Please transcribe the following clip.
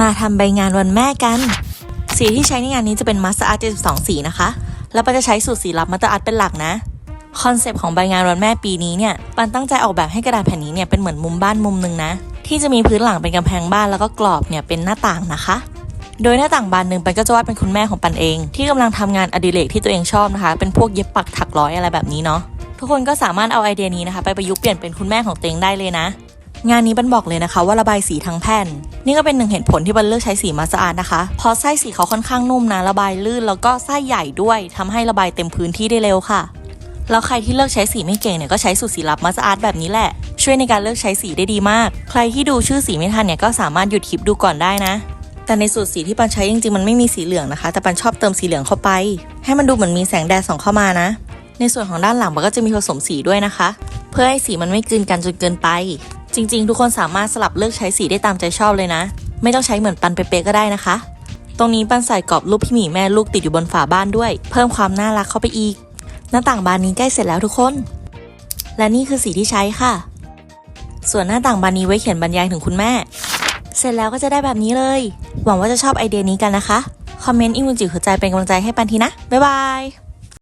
มาทำใบงานวันแม่กัน สีที่ใช้ในงานนี้จะเป็น Master Art 72 สีนะคะ แล้วปันจะใช้สูตรสีลับ Master Art เป็นหลักนะ คอนเซปต์ของใบงานวันแม่ปีนี้เนี่ย ปันตั้งใจออกแบบให้กระดาษแผ่นนี้เนี่ยเป็นเหมือนมุมบ้านมุมหนึ่งนะ ที่จะมีพื้นหลังเป็นกำแพงบ้านแล้วก็กรอบเนี่ยเป็นหน้าต่างนะคะ โดยหน้าต่างบานหนึ่งปันก็จะวาดเป็นคุณแม่ของปันเอง ที่กำลังทำงานอดิเรกที่ตัวเองชอบนะคะ เป็นพวกเย็บปักถักร้อยอะไรแบบนี้เนาะ ทุกคนก็สามารถเอาไอเดียนี้นะคะ ไปประยุกต์เปลี่ยนเป็นคุณแม่ของตัวเองได้เลยนะ งานนี้บันบอกเลยนะคะ ว่าระบายสีทั้งแผ่น นี่ก็เป็นหนึ่งเหตุผลที่บันเลือกใช้สีมาสอาดนะคะ เพราะไส้สีเขาค่อนข้างนุ่มนะระบายลื่น แล้วก็ไส้ใหญ่ด้วยทำให้ระบายเต็มพื้นที่ได้เร็วค่ะ แล้วใครที่เลือกใช้สีไม่เก่งเนี่ยก็ใช้สูตรสีลับมาสอาดแบบนี้แหละ ช่วยในการเลือกใช้สีได้ดีมาก ใครที่ดูชื่อสีไม่ทันเนี่ยก็สามารถหยุดคลิปดูก่อนได้นะแต่ในสูตรสีที่ปันใช้จริงๆมันไม่มีสีเหลืองนะคะ แต่ปันชอบเติมสีเหลืองเข้าไป ให้มันดูเหมือนมีแสงแดดส่องเข้ามานะ ในส่วนของด้านหลังมันก็จะมีผสมสีด้วยนะคะ เพื่อให้สีมันไม่กลืนกันจนเกินไป จริง ๆ ทุกคนสามารถสลับเลือกใช้สีได้ตามใจชอบเลยนะ ไม่ต้องใช้เหมือนปันเป๊ะๆก็ได้นะคะ ตรงนี้ปันใส่กรอบรูปพี่หมีแม่ลูกติดอยู่บนฝาบ้านด้วย เพิ่มความน่ารักเข้าไปอีก หน้าต่างบานนี้ใกล้เสร็จแล้วทุกคน และนี่คือสีที่ใช้ค่ะ ส่วนหน้าต่างบานนี้ไว้เขียนบรรยายถึงคุณแม่ เสร็จแล้วก็จะได้แบบนี้เลย หวังว่าจะชอบไอเดียนี้กันนะคะคอมเมนต์อีกมุจิหัวใจเป็นกำลังใจให้ปันทีนะบ๊ายบาย